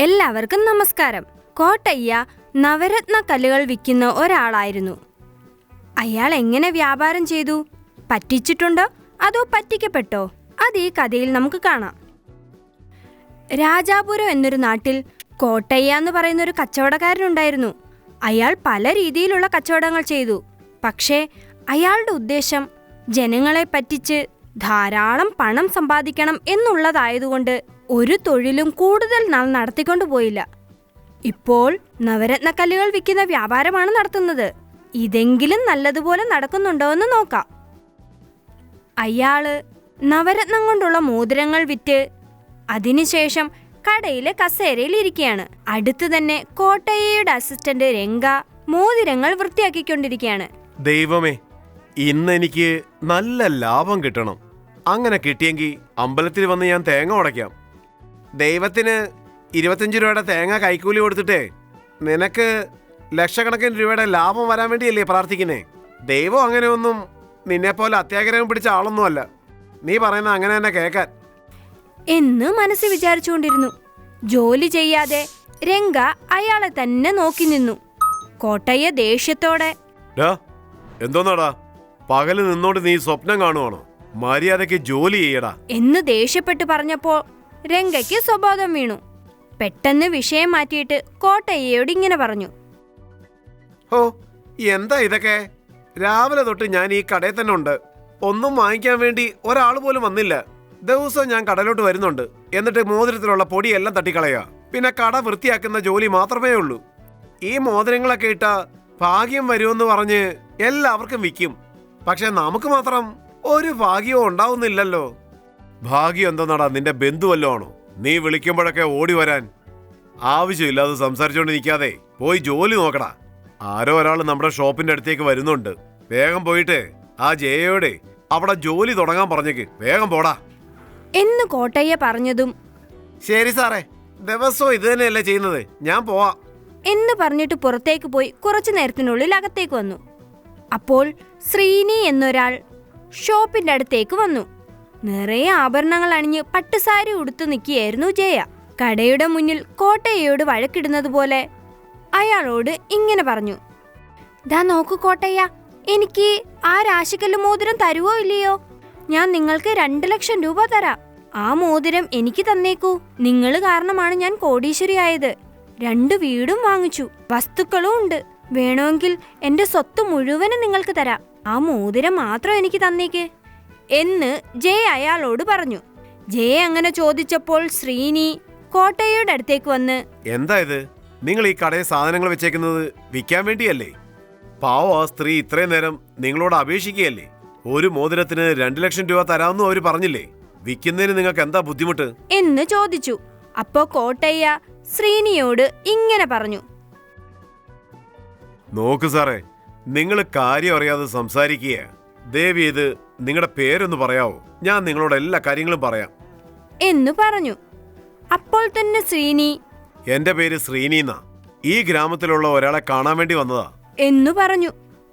എല്ലാവർക്കും നമസ്കാരം. കോട്ടയ്യ നവരത്ന കല്ലുകൾ വിൽക്കുന്ന ഒരാളായിരുന്നു. അയാൾ എങ്ങനെ വ്യാപാരം ചെയ്തു? പറ്റിച്ചിട്ടുണ്ടോ? അതോ പറ്റിക്കപ്പെട്ടോ? അത് ഈ കഥയിൽ നമുക്ക് കാണാം. രാജാപുരം എന്നൊരു നാട്ടിൽ കോട്ടയ്യ എന്ന് പറയുന്ന ഒരു കച്ചവടക്കാരനുണ്ടായിരുന്നു. അയാൾ പല രീതിയിലുള്ള കച്ചവടങ്ങൾ ചെയ്തു. പക്ഷേ അയാളുടെ ഉദ്ദേശം ജനങ്ങളെ പറ്റിച്ച് ധാരാളം പണം സമ്പാദിക്കണം എന്നുള്ളതായതുകൊണ്ട് ഒരു തൊഴിലും കൂടുതൽ നാൾ നടത്തിക്കൊണ്ടു പോയില്ല. ഇപ്പോൾ നവരത്നക്കല്ലുകൾ വിൽക്കുന്ന വ്യാപാരമാണ് നടത്തുന്നത്. ഇതെങ്കിലും നല്ലതുപോലെ നടക്കുന്നുണ്ടോ എന്ന് നോക്കാം. അയാൾ നവരത്നം കൊണ്ടുള്ള മോതിരങ്ങൾ വിറ്റ് അതിനുശേഷം കടയിലെ കസേരയിൽ ഇരിക്കുകയാണ്. അടുത്ത് തന്നെ കോട്ടയ്യയുടെ അസിസ്റ്റന്റ് രംഗ മോതിരങ്ങൾ വൃത്തിയാക്കിക്കൊണ്ടിരിക്കുകയാണ്. ദൈവമേ ഇന്ന് എനിക്ക് നല്ല ലാഭം കിട്ടണം. അങ്ങനെ കിട്ടിയെങ്കിൽ അമ്പലത്തിൽ വന്ന് ഞാൻ തേങ്ങ ഉടയ്ക്കാം. ദൈവത്തിന് ഇരുപത്തഞ്ച് രൂപയുടെ തേങ്ങ കൈക്കൂലി കൊടുത്തിട്ടേ നിനക്ക് ലക്ഷക്കണക്കിന് രൂപയുടെ ലാഭം വരാൻ വേണ്ടിയല്ലേ പ്രാർത്ഥിക്കുന്നേ? ദൈവം അങ്ങനെയൊന്നും നിന്നെപ്പോലെ അത്യാഗ്രഹം പിടിച്ച ആളൊന്നുമല്ല നീ പറയുന്ന അങ്ങനെ തന്നെ കേൾക്കാൻ. എന്ന് മനസ്സിൽ വിചാരിച്ചുകൊണ്ടിരുന്നു. ജോലി ചെയ്യാതെ രംഗ അയാളെ തന്നെ നോക്കി നിന്നു. കോട്ടയ്യ ദേഷ്യത്തോടെ എന്തോന്നാടാ? പകൽ നിന്നോട് നീ സ്വപ്നം കാണുവാണോ? മര്യാദയ്ക്ക് ജോലി ചെയ്യടാ. എന്ന് ദേഷ്യപ്പെട്ട് പറഞ്ഞപ്പോൾ രംഗയ്ക്ക് സ്വബോധം വീണു. പെട്ടെന്ന് വിഷയം മാറ്റിയിട്ട് കോട്ടയ്യയോട് ഇങ്ങനെ പറഞ്ഞു. ഓ എന്താ ഇതൊക്കെ? രാവിലെ തൊട്ട് ഞാൻ ഈ കടയിൽ തന്നെ ഉണ്ട്. ഒന്നും വാങ്ങിക്കാൻ വേണ്ടി ഒരാൾ പോലും വന്നില്ല. ദിവസവും ഞാൻ കടലോട്ട് വരുന്നുണ്ട്. എന്നിട്ട് മോതിരത്തിലുള്ള പൊടിയെല്ലാം തട്ടിക്കളയുക പിന്നെ കട വൃത്തിയാക്കുന്ന ജോലി മാത്രമേ ഉള്ളൂ. ഈ മോതിരങ്ങളൊക്കെ ഇട്ട ഭാഗ്യം വരുമെന്ന് പറഞ്ഞ് എല്ലാവർക്കും വിൽക്കും. പക്ഷെ നമുക്ക് മാത്രം ഒരു ഭാഗ്യവും ഉണ്ടാവുന്നില്ലല്ലോ. ഭാഗ്യം എന്തെന്നാടാ നിന്റെ ബന്ധു വല്ലോണോ? നീ വിളിക്കുമ്പോഴൊക്കെ ഓടി വരാൻ ആവശ്യമില്ലാതെ സംസാരിച്ചുകൊണ്ട് നിൽക്കാതെ പോയി ജോലി നോക്കടാ. ആരോ ഒരാൾ നമ്മുടെ ഷോപ്പിന്റെ അടുത്തേക്ക് വരുന്നുണ്ട്. വേഗം പോയിട്ട് ആ ജയയോടെ അവിടെ ജോലി തുടങ്ങാൻ പറഞ്ഞേക്ക്. വേഗം പോടാ. എന്ന് കോട്ടയ്യ പറഞ്ഞതും ശരി സാറേ ദിവസവും ഇത് തന്നെയല്ലേ ചെയ്യുന്നത്. ഞാൻ പോവാ. എന്ന് പറഞ്ഞിട്ട് പുറത്തേക്ക് പോയി കുറച്ചു നേരത്തിനുള്ളിൽ അകത്തേക്ക് വന്നു. അപ്പോൾ ശ്രീനി എന്നൊരാൾ ഷോപ്പിന്റെ അടുത്തേക്ക് വന്നു. നിറയെ ആഭരണങ്ങൾ അണിഞ്ഞ് പട്ടുസാരി ഉടുത്തു നിൽക്കുകയായിരുന്നു ജയ. കടയുടെ മുന്നിൽ കോട്ടയ്യയോട് വഴക്കിടുന്നത് പോലെ അയാളോട് ഇങ്ങനെ പറഞ്ഞു. ദാ നോക്കു കോട്ടയ്യ എനിക്ക് ആ രാശിക്കല്ല് മോതിരം തരുവോ ഇല്ലയോ? ഞാൻ നിങ്ങൾക്ക് രണ്ട് ലക്ഷം രൂപ തരാം. ആ മോതിരം എനിക്ക് തന്നേക്കൂ. നിങ്ങൾ കാരണമാണ് ഞാൻ കോടീശ്വരിയായത്. രണ്ട് വീടും വാങ്ങിച്ചു. വസ്തുക്കളും ഉണ്ട്. വേണമെങ്കിൽ എന്റെ സ്വത്ത് മുഴുവനും നിങ്ങൾക്ക് തരാം. ആ മോതിരം മാത്രം എനിക്ക് തന്നേക്ക്. എന്ന് ജയ അയാളോട് പറഞ്ഞു. ജയ അങ്ങനെ ചോദിച്ചപ്പോൾ ശ്രീനി കോട്ടയുടെ അടുത്തേക്ക് വന്ന് എന്താ ഇത്? നിങ്ങൾ ഈ കടയിൽ സാധനങ്ങൾ വെച്ചേക്കുന്നത് വിൽക്കാൻ വേണ്ടിയല്ലേ? പാവ ആ സ്ത്രീ ഇത്രയും നേരം നിങ്ങളോട് അപേക്ഷിക്കുകയല്ലേ? ഒരു മോതിരത്തിന് രണ്ടു ലക്ഷം രൂപ തരാമെന്നും അവർ പറഞ്ഞില്ലേ? വിൽക്കുന്നതിന് നിങ്ങൾക്ക് എന്താ ബുദ്ധിമുട്ട്? എന്ന് ചോദിച്ചു. അപ്പോ കോട്ടയ്യ ശ്രീനിയോട് ഇങ്ങനെ പറഞ്ഞു. നോക്ക് സാറേ നിങ്ങൾ കാര്യം അറിയാതെ സംസാരിക്കുക ദേവി ഇത് നിങ്ങളുടെ പേരൊന്ന് പറയാവോ? ഞാൻ നിങ്ങളോട് എല്ലാ കാര്യങ്ങളും പറയാം. എന്ന് പറഞ്ഞു. അപ്പോൾ തന്നെ ശ്രീനി എന്റെ പേര് ശ്രീനീന്ന ഈ ഗ്രാമത്തിലുള്ള ഒരാളെ കാണാൻ വേണ്ടി വന്നതാ. എന്ന് പറഞ്ഞു.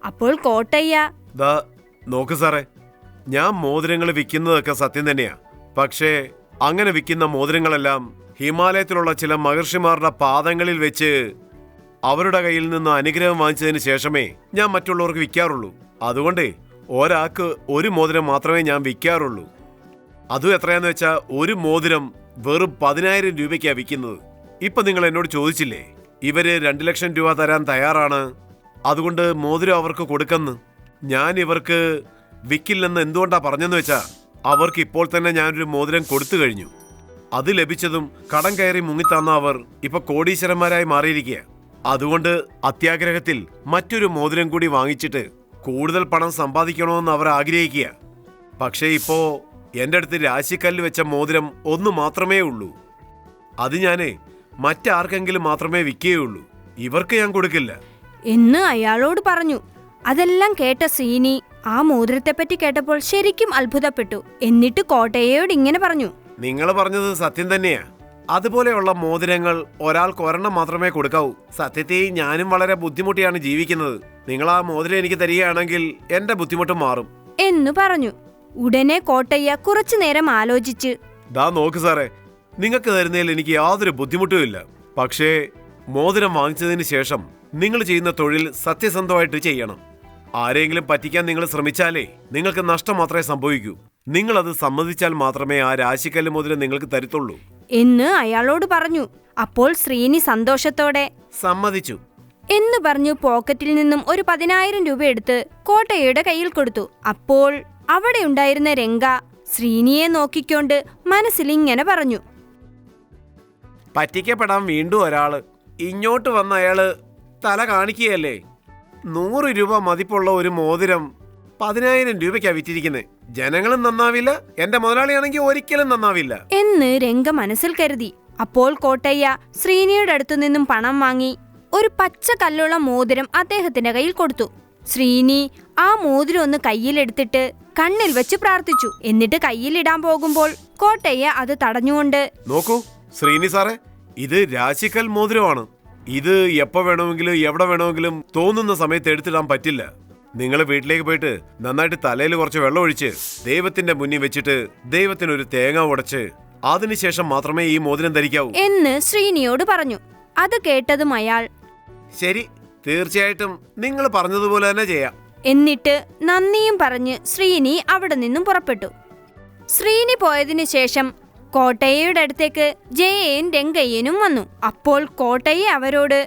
അപ്പോൾ കോട്ടയ്യ. ദാ നോക്ക് സാറേ. ഞാൻ മോതിരങ്ങൾ വിൽക്കുന്നതൊക്കെ സത്യം തന്നെയാ. പക്ഷേ അങ്ങനെ വിൽക്കുന്ന മോതിരങ്ങളെല്ലാം ഹിമാലയത്തിലുള്ള ചില മഹർഷിമാരുടെ പാദങ്ങളിൽ വെച്ച് അവരുടെ കയ്യിൽ നിന്ന് അനുഗ്രഹം വാങ്ങിച്ചതിന് ശേഷമേ ഞാൻ മറ്റുള്ളവർക്ക് വിൽക്കാറുള്ളൂ. അതുകൊണ്ടേ ഒരാൾക്ക് ഒരു മോതിരം മാത്രമേ ഞാൻ വിൽക്കാറുള്ളൂ. അതും എത്രയാന്ന് വെച്ചാൽ ഒരു മോതിരം വെറും പതിനായിരം രൂപയ്ക്കാണ് വിൽക്കുന്നത്. ഇപ്പം നിങ്ങൾ എന്നോട് ചോദിച്ചില്ലേ ഇവർ രണ്ട് ലക്ഷം രൂപ തരാൻ തയ്യാറാണ് അതുകൊണ്ട് മോതിരം അവർക്ക് കൊടുക്കുന്നു. ഞാൻ ഇവർക്ക് വിൽക്കില്ലെന്ന് എന്തുകൊണ്ടാണ് പറഞ്ഞെന്ന് വെച്ചാൽ അവർക്ക് ഇപ്പോൾ തന്നെ ഞാനൊരു മോതിരം കൊടുത്തു കഴിഞ്ഞു. അത് ലഭിച്ചതും കടം കയറി മുങ്ങിത്തന്ന അവർ ഇപ്പൊ കോടീശ്വരന്മാരായി മാറിയിരിക്കുക അതുകൊണ്ട് അത്യാഗ്രഹത്തിൽ മറ്റൊരു മോതിരം കൂടി വാങ്ങിച്ചിട്ട് കൂടുതൽ പണം സമ്പാദിക്കണമെന്ന് അവർ ആഗ്രഹിക്കുക. പക്ഷേ ഇപ്പോ എന്റെ അടുത്ത് രാശിക്കല്ല് വെച്ച മോതിരം ഒന്ന് മാത്രമേ ഉള്ളൂ. അത് ഞാൻ മറ്റാർക്കെങ്കിലും മാത്രമേ വിൽക്കുകയുള്ളൂ. ഇവർക്ക് ഞാൻ കൊടുക്കില്ല. എന്ന് അയാളോട് പറഞ്ഞു. അതെല്ലാം കേട്ട സീനി ആ മോതിരത്തെ പറ്റി കേട്ടപ്പോൾ ശരിക്കും അത്ഭുതപ്പെട്ടു. എന്നിട്ട് കോട്ടയോട് ഇങ്ങനെ പറഞ്ഞു. നിങ്ങൾ പറഞ്ഞത് സത്യം തന്നെയാ. അതുപോലെയുള്ള മോതിരങ്ങൾ ഒരാൾക്ക് ഒരെണ്ണം മാത്രമേ കൊടുക്കാവൂ. സത്യത്തെയും ഞാനും വളരെ ബുദ്ധിമുട്ടിയാണ് ജീവിക്കുന്നത്. നിങ്ങൾ ആ മോതിരം എനിക്ക് തരികയാണെങ്കിൽ എന്റെ ബുദ്ധിമുട്ടും മാറും. എന്നു പറഞ്ഞു. ഉടനെ കോട്ടയ്യ കുറച്ചു നേരം ആലോചിച്ച്. ദാ നോക്ക് സാറേ നിങ്ങൾക്ക് തരുന്നതിൽ എനിക്ക് യാതൊരു ബുദ്ധിമുട്ടും ഇല്ല. പക്ഷേ മോതിരം വാങ്ങിച്ചതിന് ശേഷം നിങ്ങൾ ചെയ്യുന്ന തൊഴിൽ സത്യസന്ധമായിട്ട് ചെയ്യണം. ആരെങ്കിലും പറ്റിക്കാൻ നിങ്ങൾ ശ്രമിച്ചാലേ നിങ്ങൾക്ക് നഷ്ടം മാത്രമേ സംഭവിക്കൂ. നിങ്ങൾ അത് സമ്മതിച്ചാൽ മാത്രമേ ആ രാശിക്കല്ല് മുതൽ നിങ്ങൾക്ക് തരുത്തുള്ളൂ. എന്ന് അയാളോട് പറഞ്ഞു. അപ്പോൾ ശ്രീനി സന്തോഷത്തോടെ സമ്മതിച്ചു. എന്ന് പറഞ്ഞു പോക്കറ്റിൽ നിന്നും ഒരു പതിനായിരം രൂപ എടുത്ത് കോട്ടയുടെ കയ്യിൽ കൊടുത്തു. അപ്പോൾ അവിടെ ഉണ്ടായിരുന്ന രംഗ ശ്രീനിയെ നോക്കിക്കൊണ്ട് മനസ്സിൽ ഇങ്ങനെ പറഞ്ഞു. പറ്റിക്കപ്പെടാൻ വീണ്ടും ഒരാൾ. ഇങ്ങോട്ട് വന്ന അയാൾ തല കാണിക്കുകയല്ലേ? നൂറ് രൂപ മതിപ്പുള്ള ഒരു മോതിരം പതിനായിരം രൂപയ്ക്കാണ് വിറ്റിരിക്കുന്നത് ജനങ്ങളും നന്നാവില്ല. എന്റെ മുതലാളിയാണെങ്കിൽ ഒരിക്കലും നന്നാവില്ല. എന്ന് രംഗ മനസ്സിൽ കരുതി. അപ്പോൾ കോട്ടയ്യ ശ്രീനിയുടെ അടുത്തു നിന്നും പണം വാങ്ങി ഒരു പച്ച കല്ലുള്ള മോതിരം അദ്ദേഹത്തിന്റെ കയ്യിൽ കൊടുത്തു. ശ്രീനി ആ മോതിരം ഒന്ന് കയ്യിലെടുത്തിട്ട് കണ്ണിൽ വെച്ച് പ്രാർത്ഥിച്ചു. എന്നിട്ട് കയ്യിലിടാൻ പോകുമ്പോൾ കോട്ടയ്യ അത് തടഞ്ഞുകൊണ്ട് നോക്കൂ ശ്രീനി സാറേ ഇത് രാശിക്കൽ മോതിരമാണ്. ഇത് എപ്പോ വേണമെങ്കിലും എവിടെ വേണമെങ്കിലും തോന്നുന്ന സമയത്ത് എടുത്തിടാൻ പറ്റില്ല. നിങ്ങൾ വീട്ടിലേക്ക് പോയിട്ട് നന്നായിട്ട് തലയിൽ കുറച്ച് വെള്ളം ഒഴിച്ച് ദൈവത്തിന്റെ മുന്നിൽ വെച്ചിട്ട് ദൈവത്തിന് ഒരു തേങ്ങ ഉടച്ച് അതിനുശേഷം മാത്രമേ ഈ മോതിരം ധരിക്കാവൂ. എന്ന് ശ്രീനിയോട് പറഞ്ഞു. അത് കേട്ടതും അയാൾ ശരി തീർച്ചയായിട്ടും നിങ്ങൾ പറഞ്ഞതുപോലെ തന്നെ ചെയ്യാം. എന്നിട്ട് നന്ദിയും പറഞ്ഞ് ശ്രീനി അവിടെ നിന്നും പുറപ്പെട്ടു. ശ്രീനി പോയതിനു ശേഷം കോട്ടയ്യയുടെ അടുത്തേക്ക് ജയയും രംഗയ്യനും വന്നു. അപ്പോൾ കോട്ടയ്യ അവരോട്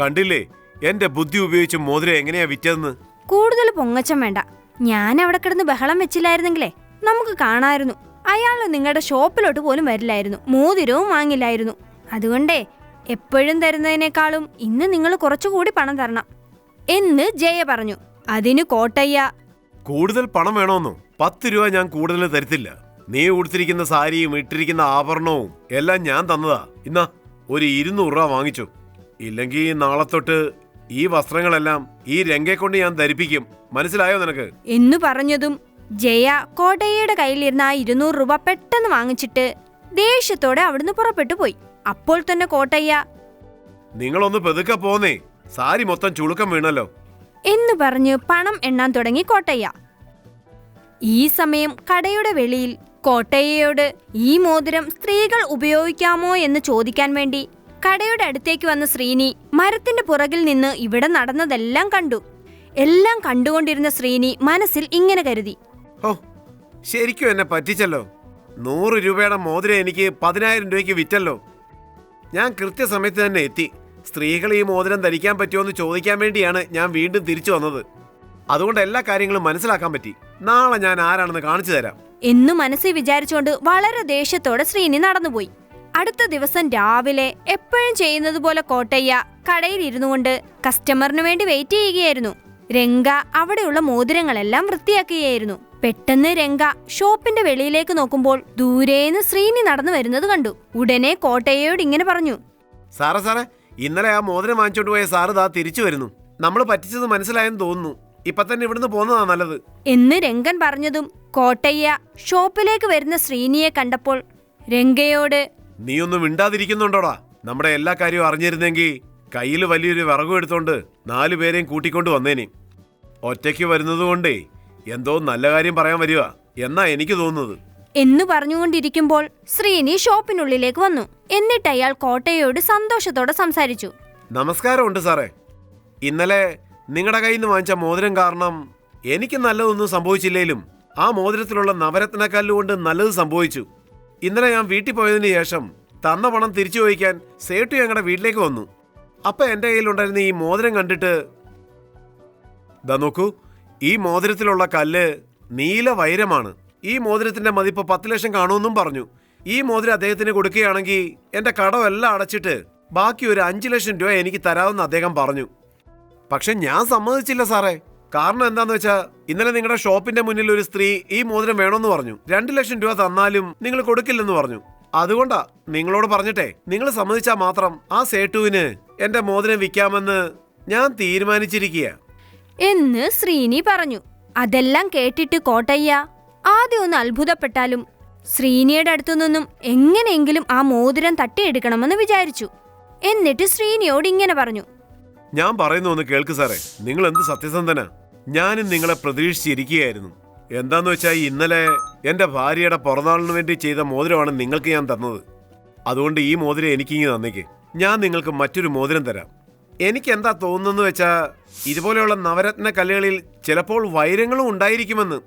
കണ്ടില്ലേ എന്റെ ബുദ്ധി ഉപയോഗിച്ച് മോതിരം എങ്ങനെയാ വിറ്റതെന്ന്? കൂടുതൽ പൊങ്ങച്ചം വേണ്ട. ഞാൻ അവിടെ കിടന്ന് ബഹളം വെച്ചില്ലായിരുന്നെങ്കിലേ നമുക്ക് കാണായിരുന്നു. അയാൾ നിങ്ങളുടെ ഷോപ്പിലോട്ട് പോലും വരില്ലായിരുന്നു. മോതിരവും വാങ്ങില്ലായിരുന്നു. അതുകൊണ്ടേ എപ്പോഴും തരുന്നതിനേക്കാളും ഇന്ന് നിങ്ങൾ കുറച്ചുകൂടി പണം തരണം. എന്ന് ജയ പറഞ്ഞു. അതിന് കോട്ടയ്യ. കൂടുതൽ പണം വേണമെന്നോ പത്ത് രൂപ ഞാൻ കൂടുതൽ തരത്തില്ല. നീ ഉടുത്തിരിക്കുന്ന സാരിയും ഇട്ടിരിക്കുന്ന ആഭരണവും എല്ലാം ഞാൻ തന്നതാ. ഇന്നാ ഒരു ഇരുന്നൂറ് രൂപ വാങ്ങിച്ചു. ഇല്ലെങ്കിൽ നാളെ തൊട്ട് ഈ വസ്ത്രങ്ങളെല്ലാം ഈ രംഗെ കൊണ്ട് ഞാൻ ധരിപ്പിക്കും. മനസ്സിലായോ നിനക്ക്? എന്നു പറഞ്ഞതും ജയ കോട്ടയ്യയുടെ കയ്യിലിരുന്ന ആ ഇരുന്നൂറ് രൂപ പെട്ടെന്ന് വാങ്ങിച്ചിട്ട് ദേഷ്യത്തോടെ അവിടുന്ന് പുറപ്പെട്ടു പോയി. അപ്പോൾ തന്നെ കോട്ടയ്യ നിങ്ങളൊന്ന് പെതുക്കെ പോന്നേ. സാരി മൊത്തം ചുളുക്കം വീണല്ലോ. എന്ന് പറഞ്ഞ് പണം എണ്ണാൻ തുടങ്ങി കോട്ടയ്യ. ഈ സമയം കടയുടെ വെളിയിൽ കോട്ടയ്യയോട് ഈ മോതിരം സ്ത്രീകൾ ഉപയോഗിക്കാമോ എന്ന് ചോദിക്കാൻ വേണ്ടി കടയുടെ അടുത്തേക്ക് വന്ന ശ്രീനി മരത്തിന്റെ പുറകിൽ നിന്ന് ഇവിടെ നടന്നതെല്ലാം കണ്ടു. എല്ലാം കണ്ടുകൊണ്ടിരുന്ന ശ്രീനി മനസ്സിൽ ഇങ്ങനെ കരുതി. ഓ ശരിക്കും എന്നെ പറ്റിച്ചല്ലോ. നൂറ് രൂപയുടെ മോതിരം എനിക്ക് പതിനായിരം രൂപയ്ക്ക് വിറ്റല്ലോ. ഞാൻ കൃത്യസമയത്ത് തന്നെ എത്തി. സ്ത്രീകൾ ഈ മോതിരം ധരിക്കാൻ പറ്റുമോ എന്ന് ചോദിക്കാൻ വേണ്ടിയാണ് ഞാൻ വീണ്ടും തിരിച്ചു വന്നത്. അതുകൊണ്ട് എല്ലാ കാര്യങ്ങളും മനസ്സിലാക്കാൻ പറ്റി. നാളെ ഞാൻ ആരാണെന്ന് കാണിച്ചു തരാം. എന്നു മനസ്സിൽ വിചാരിച്ചുകൊണ്ട് വളരെ ദേഷ്യത്തോടെ ശ്രീനി നടന്നുപോയി. അടുത്ത ദിവസം രാവിലെ എപ്പോഴും ചെയ്യുന്നത് പോലെ കോട്ടയ്യ കടയിൽ ഇരുന്നു കൊണ്ട് കസ്റ്റമറിന് വേണ്ടി വെയിറ്റ് ചെയ്യുകയായിരുന്നു. രംഗ അവിടെയുള്ള മോതിരങ്ങളെല്ലാം വൃത്തിയാക്കുകയായിരുന്നു. പെട്ടെന്ന് രംഗ ഷോപ്പിന്റെ വെളിയിലേക്ക് നോക്കുമ്പോൾ ദൂരേന്ന് ശ്രീനി നടന്നു വരുന്നത് കണ്ടു. ഉടനെ കോട്ടയ്യയോട് ഇങ്ങനെ പറഞ്ഞു. സാറേ സാറേ ഇന്നലെ ആ മോതിരം വാങ്ങിച്ചോണ്ട് പോയ സാറ് ദാ തിരിച്ചു വരുന്നു. നമ്മൾ പറ്റിച്ചത് മനസ്സിലായെന്ന് തോന്നുന്നു. ഇപ്പൊ തന്നെ ഇവിടുന്ന് പോകുന്നതാ നല്ലത്. എന്ന് രംഗൻ പറഞ്ഞതും കോട്ടയ്യ ഷോപ്പിലേക്ക് വരുന്ന ശ്രീനിയെ കണ്ടപ്പോൾ രംഗയോട് നീ ഒന്നും മിണ്ടാതിരിക്കുന്നുണ്ടോടാ? നമ്മുടെ എല്ലാ കാര്യവും അറിഞ്ഞിരുന്നെങ്കിൽ കയ്യിൽ വലിയൊരു വിറകും എടുത്തോണ്ട് നാലു പേരെയും കൂട്ടിക്കൊണ്ട് വന്നേനെ. ഒറ്റയ്ക്ക് വരുന്നതുകൊണ്ടേ എന്തോ നല്ല കാര്യം പറയാൻ വരിക എന്നാ എനിക്ക് തോന്നുന്നത്. എന്നു പറഞ്ഞുകൊണ്ടിരിക്കുമ്പോൾ ശ്രീനി ഷോപ്പിനുള്ളിലേക്ക് വന്നു. എന്നിട്ട് അയാൾ കോട്ടയോട് സന്തോഷത്തോടെ സംസാരിച്ചു. നമസ്കാരമുണ്ട് സാറേ. ഇന്നലെ നിങ്ങളുടെ കയ്യിൽ നിന്ന് വാങ്ങിച്ച മോതിരം കാരണം എനിക്ക് നല്ലതൊന്നും സംഭവിച്ചില്ലേലും ആ മോതിരത്തിലുള്ള നവരത്നക്കല്ലുകൊണ്ട് നല്ലത് സംഭവിച്ചു. ഇന്നലെ ഞാൻ വീട്ടിൽ പോയതിന് ശേഷം തന്ന പണം തിരിച്ചു ചോദിക്കാൻ സേട്ടു ഞങ്ങളുടെ വീട്ടിലേക്ക് വന്നു. അപ്പൊ എന്റെ കയ്യിലുണ്ടായിരുന്ന ഈ മോതിരം കണ്ടിട്ട് ദാ നോക്കൂ ഈ മോതിരത്തിലുള്ള കല്ല് നീല വൈരമാണ്. ഈ മോതിരത്തിന്റെ മതിപ്പ് പത്ത് ലക്ഷം കാണുമെന്നും പറഞ്ഞു. ഈ മോതിരം അദ്ദേഹത്തിന് കൊടുക്കുകയാണെങ്കിൽ എന്റെ കടമെല്ലാം അടച്ചിട്ട് ബാക്കി ഒരു അഞ്ചു ലക്ഷം രൂപ എനിക്ക് തരാമെന്ന് അദ്ദേഹം പറഞ്ഞു. പക്ഷെ ഞാൻ സമ്മതിച്ചില്ല സാറേ. കാരണം എന്താന്ന് വെച്ചാ ഇന്നലെ നിങ്ങളുടെ ഷോപ്പിന്റെ മുന്നിൽ ഒരു സ്ത്രീ ഈ മോതിരം വേണമെന്ന് പറഞ്ഞു. രണ്ടു ലക്ഷം രൂപ തന്നാലും നിങ്ങൾ കൊടുക്കില്ലെന്ന് പറഞ്ഞു. അതുകൊണ്ടാ നിങ്ങളോട് പറഞ്ഞിട്ടെ നിങ്ങൾ സമ്മതിച്ചാൽ മാത്രം ആ സേട്ടുവിന് എന്റെ മോതിരം വിൽക്കാമെന്ന് ഞാൻ തീരുമാനിച്ചിരിക്കുക എന്ന് ശ്രീനി പറഞ്ഞു. അതെല്ലാം കേട്ടിട്ട് കോട്ടയ്യ ആദ്യം ഒന്ന് അത്ഭുതപ്പെട്ടാലും ശ്രീനിയുടെ അടുത്തു നിന്നും എങ്ങനെയെങ്കിലും ആ മോതിരം തട്ടിയെടുക്കണമെന്ന് വിചാരിച്ചു. എന്നിട്ട് ശ്രീനിയോട് ഇങ്ങനെ പറഞ്ഞു. ഞാൻ പറയുന്ന ഒന്ന് കേൾക്ക് സാറേ. നിങ്ങൾ എന്ത് സത്യസന്ധന? ഞാനും നിങ്ങളെ പ്രതീക്ഷിച്ചിരിക്കുകയായിരുന്നു. എന്താന്ന് വെച്ചാൽ ഇന്നലെ എന്റെ ഭാര്യയുടെ പിറന്നാളിന് വേണ്ടി ചെയ്ത മോതിരമാണ് നിങ്ങൾക്ക് ഞാൻ തന്നത്. അതുകൊണ്ട് ഈ മോതിരം എനിക്കിങ്ങ് തന്നേക്ക്. ഞാൻ നിങ്ങൾക്ക് മറ്റൊരു മോതിരം തരാം. എനിക്ക് എന്താ തോന്നുന്നു വെച്ചാൽ ഇതുപോലെയുള്ള നവരത്ന കല്ലുകളിൽ ചിലപ്പോൾ വൈരങ്ങളും ഉണ്ടായിരിക്കുമെന്ന്.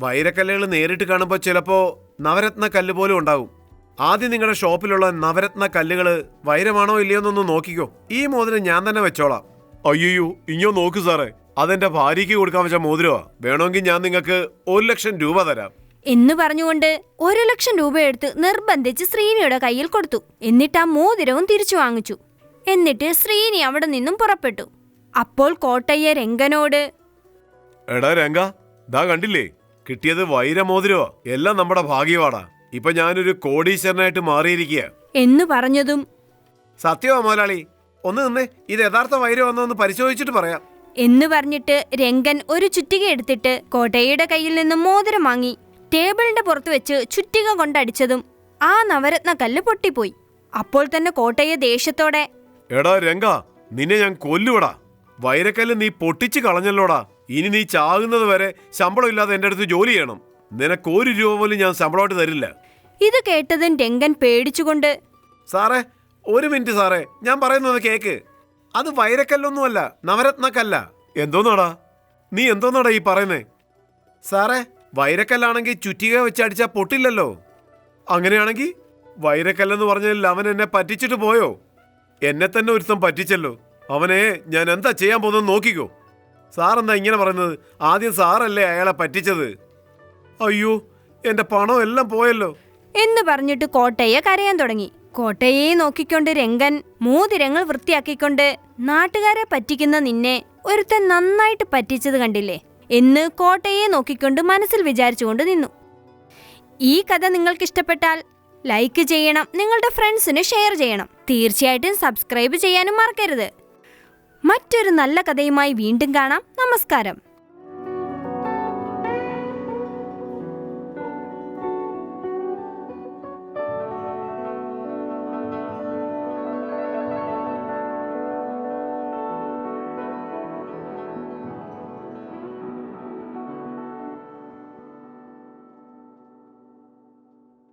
വൈരക്കല്ലുകൾ നേരിട്ട് കാണുമ്പോൾ ചിലപ്പോൾ നവരത്ന കല്ല് പോലും ഉണ്ടാവും. ആദ്യം നിങ്ങളുടെ ഷോപ്പിലുള്ള നവരത്ന കല്ലുകൾ വൈരമാണോ ഇല്ലയോ എന്നൊന്ന് നോക്കിക്കോ. ഈ മോതിരം ഞാൻ തന്നെ വെച്ചോളാം. അയ്യോ ഇങ്ങോ നോക്ക് സാറേ. അതെന്റെ ഭാര്യയ്ക്ക് കൊടുക്കാൻ വെച്ച മോതിരമാ വേണമെങ്കിൽ ഞാൻ നിങ്ങൾക്ക് ഒരു ലക്ഷം രൂപ തരാം. എന്ന് പറഞ്ഞുകൊണ്ട് ഒരു ലക്ഷം രൂപ എടുത്ത് നിർബന്ധിച്ച് ശ്രീനിയുടെ കയ്യിൽ കൊടുത്തു. എന്നിട്ട് ആ മോതിരവും തിരിച്ചു വാങ്ങിച്ചു. എന്നിട്ട് ശ്രീനി അവിടെ നിന്നും പുറപ്പെട്ടു. അപ്പോൾ കോട്ടയ്യ രംഗനോട് എടാ രംഗ ദാ കണ്ടില്ലേ? കിട്ടിയത് വൈരമോതിരോ എല്ലാം നമ്മുടെ ഭാഗ്യവാടാ. ഇപ്പൊ ഞാനൊരു കോടീശ്വരനായിട്ട് മാറിയിരിക്കുക എന്ന് പറഞ്ഞതും സത്യമാ മോലാളി ഒന്ന് നിന്നേ ഇത് യഥാർത്ഥ വൈരമാണോ എന്ന് പരിശോധിച്ചിട്ട് പറയാം. എന്ന് പറഞ്ഞിട്ട് രംഗൻ ഒരു ചുറ്റിക എടുത്തിട്ട് കോട്ടയുടെ കയ്യിൽ നിന്ന് മോതിരം വാങ്ങി ടേബിളിന്റെ പുറത്ത് വെച്ച് ചുറ്റിക കൊണ്ടടിച്ചതും ആ നവരത്ന കല്ല് പൊട്ടിപ്പോയി. അപ്പോൾ തന്നെ കോട്ടയെ ദേഷ്യത്തോടെ എടാ രംഗ നിന്നെ ഞാൻ കൊല്ലുവടാ. വൈരക്കല്ല് നീ പൊട്ടിച്ചു കളഞ്ഞല്ലോടാ. ഇനി നീ ചാകുന്നത് വരെ ശമ്പളം ഇല്ലാതെ എന്റെ അടുത്ത് ജോലി ചെയ്യണം. നിനക്ക് ഒരു രൂപ പോലും ഞാൻ ശമ്പളമായിട്ട് തരില്ല. ഇത് കേട്ടതും രംഗൻ പേടിച്ചുകൊണ്ട് സാറേ ഒരു മിനിറ്റ് സാറേ ഞാൻ പറയുന്നത് കേക്ക്. അത് വൈരക്കല്ലൊന്നുമല്ല നവരത്നക്കല്ല. എന്തോന്നാടാ? നീ എന്തോന്നാടാ ഈ പറയുന്നേ? സാറേ വൈരക്കല്ലാണെങ്കിൽ ചുറ്റിക വെച്ചടിച്ചാൽ പൊട്ടില്ലല്ലോ. അങ്ങനെയാണെങ്കിൽ വൈരക്കല്ലെന്ന് പറഞ്ഞതിൽ അവൻ എന്നെ പറ്റിച്ചിട്ട് പോയോ? എന്നെ തന്നെ ഒരുത്തം പറ്റിച്ചല്ലോ. അവനെ ഞാൻ എന്താ ചെയ്യാൻ പോകുന്നത് നോക്കിക്കോ. സാറെന്താ ഇങ്ങനെ പറയുന്നത്? ആദ്യം സാറല്ലേ അയാളെ പറ്റിച്ചത്? അയ്യോ എന്റെ പണം എല്ലാം പോയല്ലോ. എന്ന് പറഞ്ഞിട്ട് കോട്ടയെ കരയാൻ തുടങ്ങി. കോട്ടയെ നോക്കിക്കൊണ്ട് രംഗൻ മൂതിരങ്ങൾ വൃത്തിയാക്കിക്കൊണ്ട് നാട്ടുകാരെ പറ്റിക്കുന്ന നിന്നെ ഒരുത്തൻ നന്നായിട്ട് പറ്റിച്ചത് കണ്ടില്ലേ? എന്ന് കോട്ടയെ നോക്കിക്കൊണ്ട് മനസ്സിൽ വിചാരിച്ചുകൊണ്ട് നിന്നു. ഈ കഥ നിങ്ങൾക്ക് ഇഷ്ടപ്പെട്ടാൽ ലൈക്ക് ചെയ്യണം നിങ്ങളുടെ ഫ്രണ്ട്സിന് ഷെയർ ചെയ്യണം. തീർച്ചയായിട്ടും സബ്സ്ക്രൈബ് ചെയ്യാനും മറക്കരുത്. മറ്റൊരു നല്ല കഥയുമായി വീണ്ടും കാണാം. നമസ്കാരം.